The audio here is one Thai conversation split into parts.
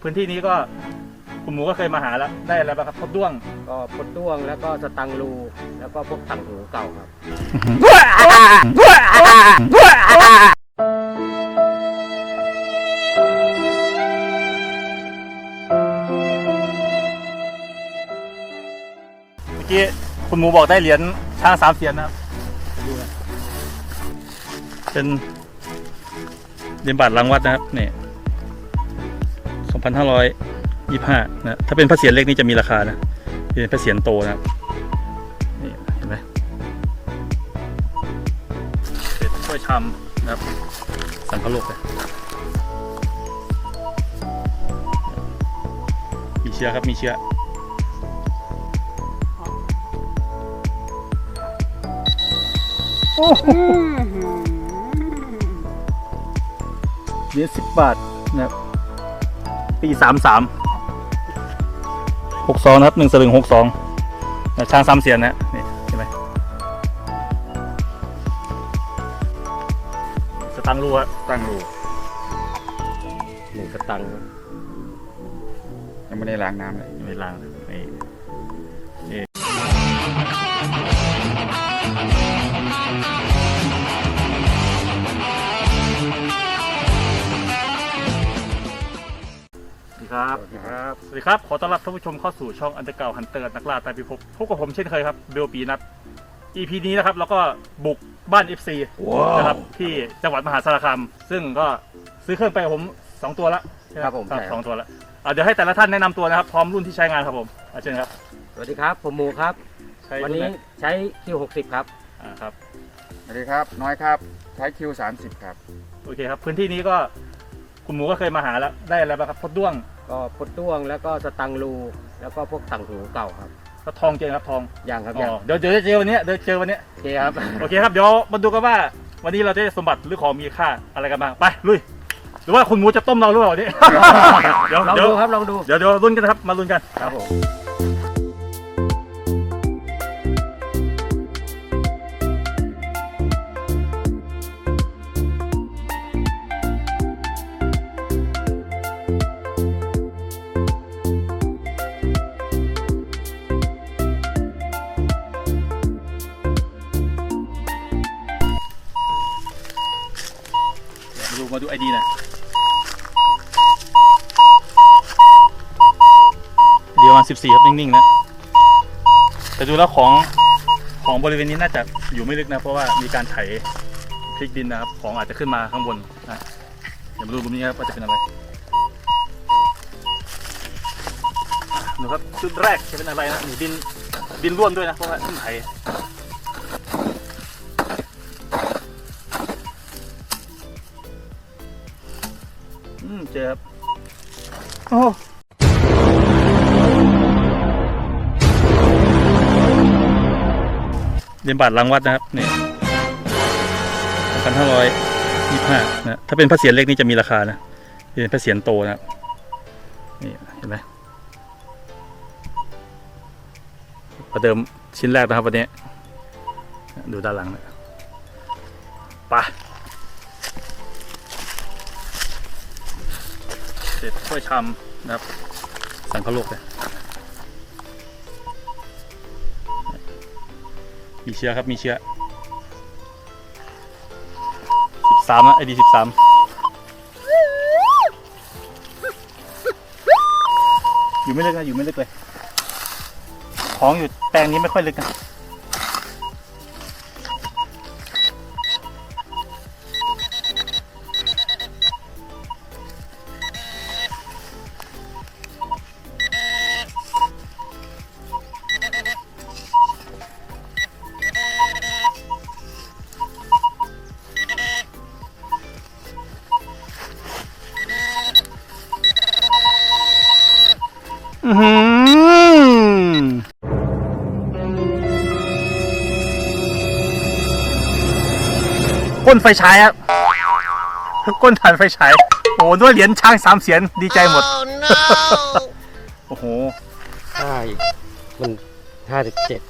พื้นที่นี้ก็คุณหมูก็เคยมาหาแล้วได้อะไรบ้างครับพดด้วงก็พดด้วงแล้วก็สตังรูแล้วก็พวกถังหูเก่าครับ เมื่อกี้คุณหมูบอกได้เหรียญช้างสามเสียนนะครับไปดูนะเป็นเหรียญบาทรางวัดนะครับนี่สองพันห้าร้อย ยี่ห้านะถ้าเป็นพระเศียรเล็กนี่จะมีราคานะเป็นพระเศียรโตนะครับนี่เห็นไหมเศษถ้วยชามนะครับสังคโลกเลยมีเชื้อครับมีเชื้อเหรียญสิบบาทนะครับ ปีสามสามหกสองนะครับหนึ่งสลึงหกสองช้างสามเสียนนะนี่เห็นไหมสตังค์รูอะตั้งรูหนึ่งสตังค์ยังไม่ได้ล้างน้ำเลยไม่ล้างนี่นี่ สวัสดีครับครับ สวัสดีครับ ขอต้อนรับท่านผู้ชมเข้าสู่ช่องอันเดอร์เก่าฮันเตอร์นักล่าตายพิภพพบกับผมเช่นเคยครับเบลปีนัท EP นี้นะครับแล้วก็บุกบ้าน FC นะครับที่จังหวัดมหาสารคาม ซึ่งก็ซื้อเครื่องไปกับผม 2 ตัวละใช่ไหครับผมใช่ครับ สองตัวละอะเดี๋ยวให้แต่ละท่านแนะนำตัวนะครับ พร้อมรุ่นที่ใช้งานครับผมอะเชิญครับสวัสดีครับ ผมหมูครับ ใช้วันรุ่นี้ไหใช้คิว60 ครับ อ่าครับสวัสดีครับ น้อยครับ ใช้คิวสามสิบครับ โอเคครับ พื้นที่นี้ก็คุณหมูก็เคยมาหาแล้วได้อะไรบ้างครับพดด้วง ก็พดด้วงแล้วก็สตังรูแล้วก็พวกถังหูเก่าครับก็ทองเจนครับทองอย่างครับอ๋อย่างอเดี๋ยวเดี๋ยวจะเจอวันเนี้ยเดี๋ยวเจอวันเนี้ยโอเคครับ โอเคครับเดี๋ยวมาดูกันว่า วันนี้เราจะได้สมบัติหรือของมีค่าอะไรกันบ้างไปลุยหรือว่าคุณหมูจะต้มเราหรือเปล่าวันนี้ เดี๋ยวลองเดี๋ยวดูครับลองดูเดี๋ยวเดี๋ยวรุ่นกันนะครับมาลุ้นกัน ครับผม 14 ครับ นิ่งๆนะแต่ดูแล้วของของบริเวณนี้น่าจะอยู่ไม่ลึกนะ เพราะว่ามีการไถพลิกดินนะครับ ของอาจจะขึ้นมาข้างบนนะเดี๋ยวมาดูตรงนี้ครับว่าจะเป็นอะไรดูครับชุดแรกจะเป็นอะไรนะนีดินดินร่วนด้วยนะเพราะว่าขึ้นไถอืมเจ็บโอ้ ยญบาทรางวัดนะครับนี่พันห้าร้อยยี่ห้านะถ้าเป็นพระเศียรเล็กนี่จะมีราคานะเป็นพระเศียรโตนะครับนี่เห็นไหมประเดิมชิ้นแรกนะครับวันนี้ ดูด้านหลังนะไปเศษถ้วยชามนะครับ สังคโลกเลย มีเชื้อครับมีเชื้อสิบสามนะไอดีสิบสามอยู่ไม่ลึกนะอยู่ไม่ลึกเลย ของอยู่แปลงนี้ไม่ค่อยลึกนะ ก้นไฟฉายครับก้นฐานไฟฉายโอ้โหด้วยเหรียญช้างสามเสียนดีใจหมด โอ้โห ใช่มันห้าสิบเจ็ด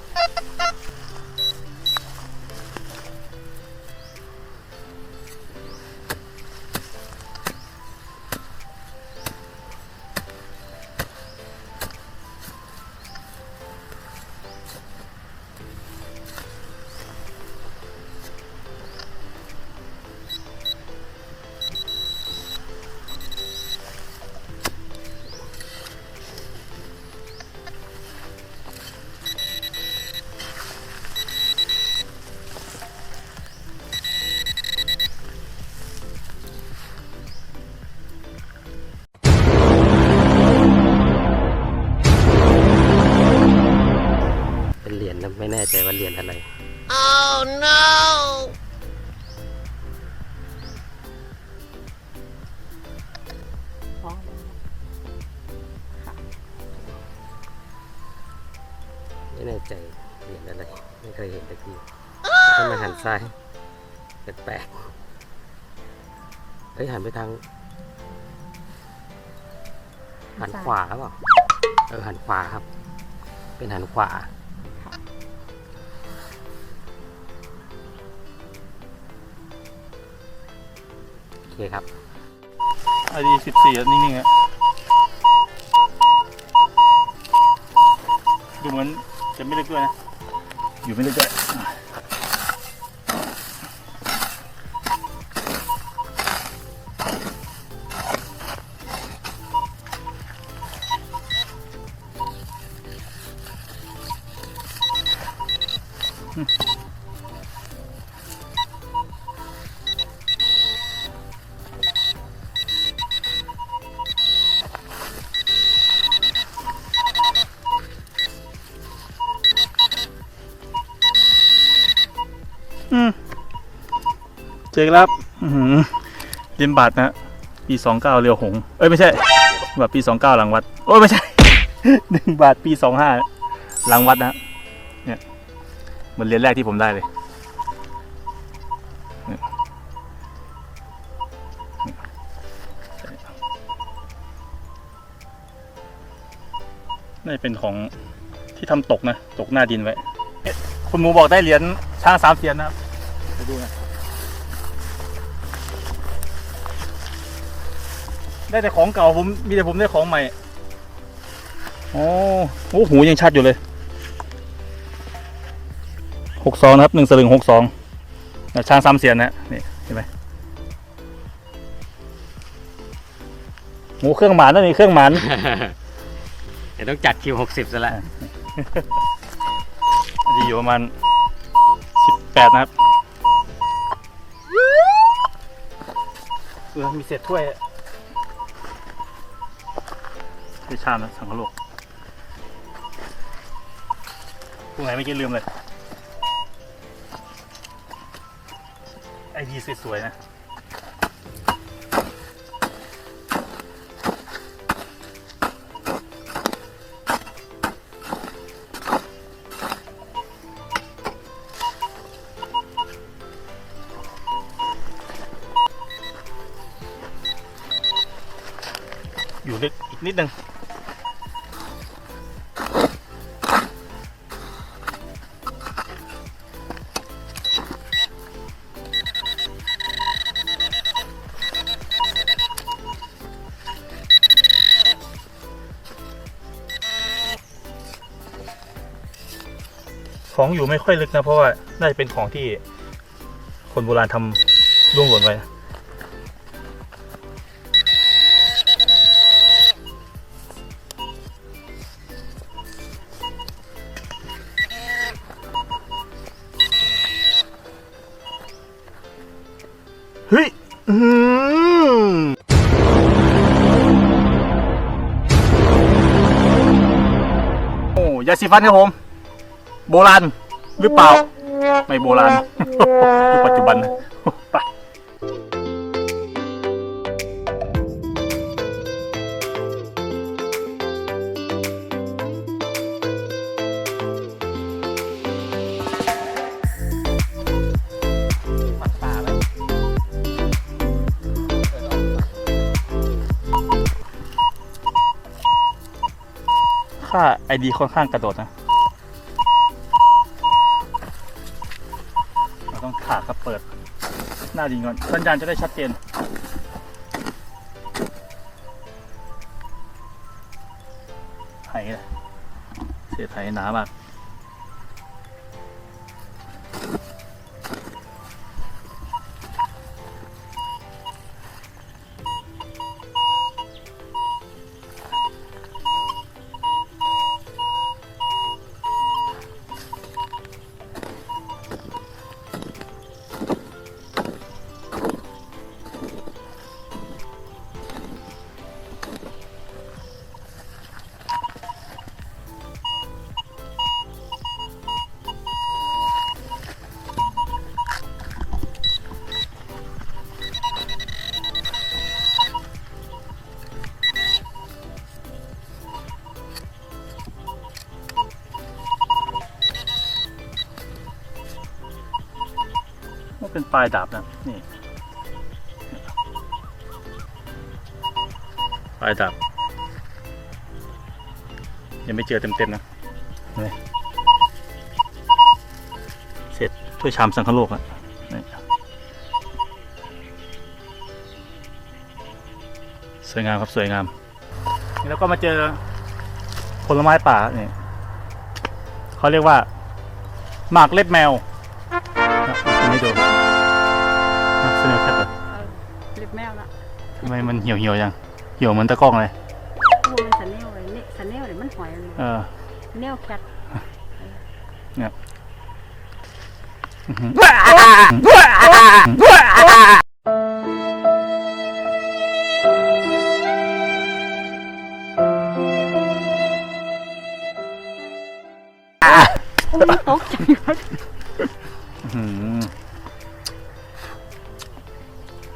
เรียนอะไรไม่เคยเห็นตะกี้ถ้ามาหันซ้ายแปลกๆเฮ้ยหันไปทางหันขวาเปล่าเออหันขวาครับ เป็นหันขวาโอเคครับไอดีสิบสี่นิ่งๆอะดูเหมือนจะไม่ลึกด้วยนะ อยู่ไม่ เจอแล้วครับอื้อหือริมบัตรนะฮะปีสองเก้าเรียวหงส์เอ้ยไม่ใช่บัตรปีสองเก้าหลังวัด โอ้ยไม่ใช่หนึ่งบาทปีสองห้าหลังวัดนะฮะเนี่ยเหมือนเหรียญแรกที่ผมได้เลยเนี่ยน่าจะเป็นของที่ทำตกนะ ตกหน้าดินไว้เอ๊ะ คุณหมูบอกได้เหรียญช้างสามเสียนนะครับไปดูนะได้แต่ของเก่าผมมีแต่ผมได้ของใหม่โอ้โหหูยังชัดอยู่เลยหกสองนะครับหนึ่งสลึงหกสองช้างสามเสียนนะนี่เห็นไหมหมูเครื่องหมานนั่นนี่เครื่องหมานเดี๋ยวต้องจัดคิวหกสิบซะแล้ว อาจจะอยู่ประมาณสิบแปดนะครับเออมีเศษถ้วยที่ชามนะสังกะโลกพวกไหนไม่อกินลืมเลย ไอดีสวยๆนะ นิดนึงของอยู่ไม่ค่อยลึกนะ เพราะว่า น่าจะเป็นของที่คนโบราณทำร่วงหล่นไว้ ยาสีฟันครับผม โบราณหรือเปล่า ไม่โบราณยุคปัจจุบันนะ ค่าไอดีค่อนข้างกระโดดนะเราต้องขากับเปิด หน้าดินก่อนสัญญาณจะได้ชัดเจนไหนะเศษไหหนามาก เป็นปลายดาบนะนี่ปลายดาบยังไม่เจอเต็มๆนะนี่เสร็จถ้วยชามสังคโลกอะสวยงามครับสวยงาม แล้วก็มาเจอผลไม้ป่าเนี่ยเขาเรียกว่า หมากเล็บแมว นะคุณให้ดูนะสนุกแค่ไหนเล็บแมวละทำไมมันเหี่ยวเหี่ยวๆยังเหี่ยวเหมือนตะกร้องเลยโอ้มันสะเนวเลยเนี่ยสะเนวเลยมันหอยเลยเออ เนวแคทอื้อหือโอ้ยตกใจหม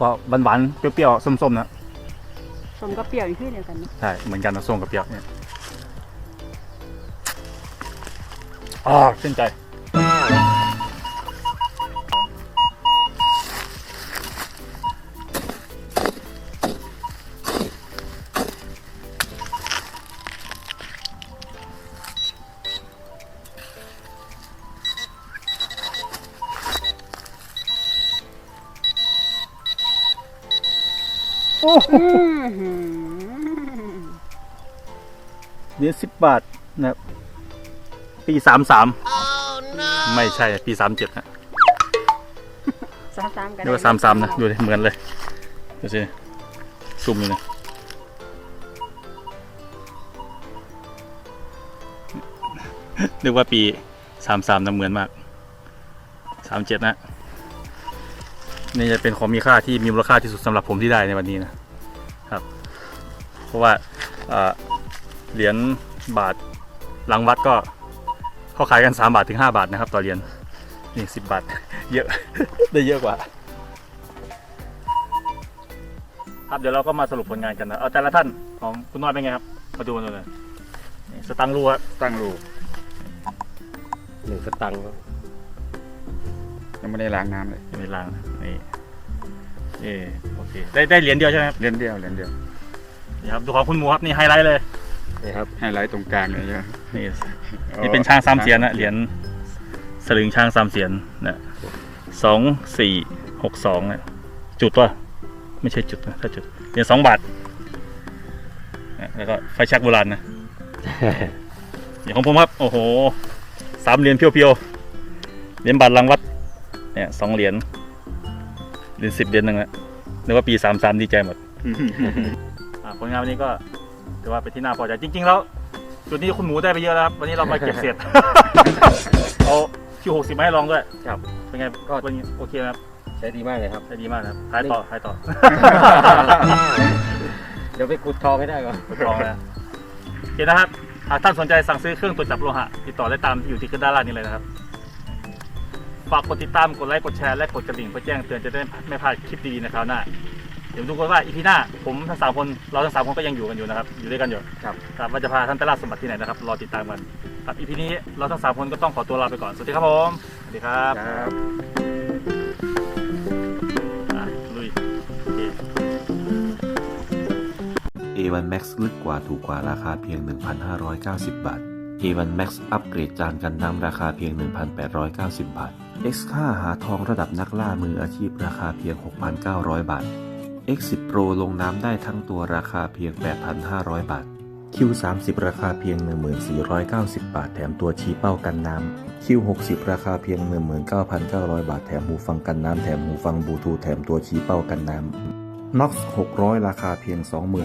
ก็หวานๆ เปรี้ยวๆ ส้มๆ นะสมกับเปรี้ยวอยู่ที่เดียวกันนะใช่ เหมือนกันนะส้มกับเปรี้ยวเนี่ยอ่าชื่นใจ เหรียญสิบบาทนะครับ ปีสามสามไม่ใช่ปีสามเจ็ดนะสามสามกันเรียกว่าสามสามนะดูดิเหมือนเลยดูสิซุ่มอยู่นะเรียกว่าปีสามสามนะเหมือนมากสามเจ็ดนะนี่จะเป็นของมีค่าที่มีมูลค่าที่สุดสำหรับผมที่ได้ในวันนี้นะครับเพ ราะว่าเอ่อเหรียญบาทหลังวัดก็เขาขายกัน 3 บาทถึง 5 บาทนะครับ ต่อเหรียญนี่10บาท เยอะ ได้เยอะกว่า ครับเดี๋ยวเราก็มาสรุปผลงานกันนะเอาแต่ละท่านของคุณน้อยเป็นไงครับ มาดูกันเลยนี่สตังค์รัวตั้งรูหนึ่งสตังค์ยังไม่ได้ล้างน้ำเลยอยู่ในรางนะนี่เออโอเคได้ได้เหรียญเดียวใช่ไหมครับเล่นเดียวเล่นเดียว นี่ครับดูของคุณหมูครับนี่ไฮไลท์เลยนี่ครับให้ไลท์ตรงกลางเลยเยอะนี่นี่เป็นช้างสามเสียนนะเหรียญสลึงช้างสามเสียนนะสองสี่หกสองนะจุดว่าไม่ใช่จุดนะถ้าจุดเหรียญสองบาทนะแล้วก็ไฟแชักโบราณนะอย่างของผมครับ โอ้โหสามเหรียญเพียวๆเหรียญบาทรางวัดเนี่ยสองเหรียญเหรียญสิบเหรียญหนึ่งนะนึกว่าปีสามสามดีใจหมดอ่า ผลงานวันนี้ก็ถือว่าเป็นที่น่าพอใจจริง ๆ แล้ว จุดนี้คุณหมูได้ไปเยอะแล้วครับวันนี้เรามาเก็บเศษ เอาคิวหกสิบมาให้ลองด้วยครับ เป็นไงก็ วันนี้โอเคไหมครับใช้ดีมากเลยครับ ใช้ดีมากนะครับขายต่อขายต่อ เดี๋ยวไปขุดทองให้ได้ก่อน ลองนะโอเคนะครับหากท่านสนใจสั่งซื้อเครื่องตรวจจับโลหะติดต่อได้ตามที่อยู่ที่ขึ้นด้านล่างนี้เลยนะครับ ฝากกดติดตามกดไลค์กดแชร์และกดกระดิ่งเพื่อแจ้งเตือนจะได้ไม่พลาดคลิปดีๆในคราวหน้า เดี๋ยวดูกันว่าอีพีหน้าผมทั้งสามคนเราทั้งสามคนก็ยังอยู่กันอยู่นะครับอยู่ด้วยกันอยู่ครับครับว่าจะพาท่านไปล่าสมบัติที่ไหนนะครับรอติดตามกันครับอีพีนี้เราทั้งสามคนก็ต้องขอตัวลาไปก่อนสวัสดีครับผมสวัสดีครับครับอะลุยโอเค A1 Max ลึกกว่าถูกกว่าราคาเพียง 1,590 บาท A1 Max อัปเกรดจานกันน้ำราคาเพียง 1,890 บาท X5 หาทองระดับนักล่ามืออาชีพราคาเพียง 6,900 บาท X10 Pro ลงน้ำได้ทั้งตัวราคาเพียง 8,500 บาท Q30 ราคาเพียง 1490 บาท แถมตัวชี้เป้ากันน้ำ Q60 ราคาเพียง 19,900 บาท แถมหูฟังกันน้ำ แถมหูฟังบลูทูธแถมตัวชี้เป้ากันน้ำ Nox 600 ราคาเพียง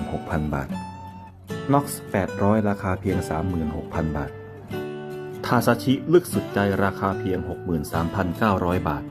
26,000 บาท Nox 800 ราคาเพียง 36,000 บาท ทาซาชิลึกสุดใจราคาเพียง 63,900 บาท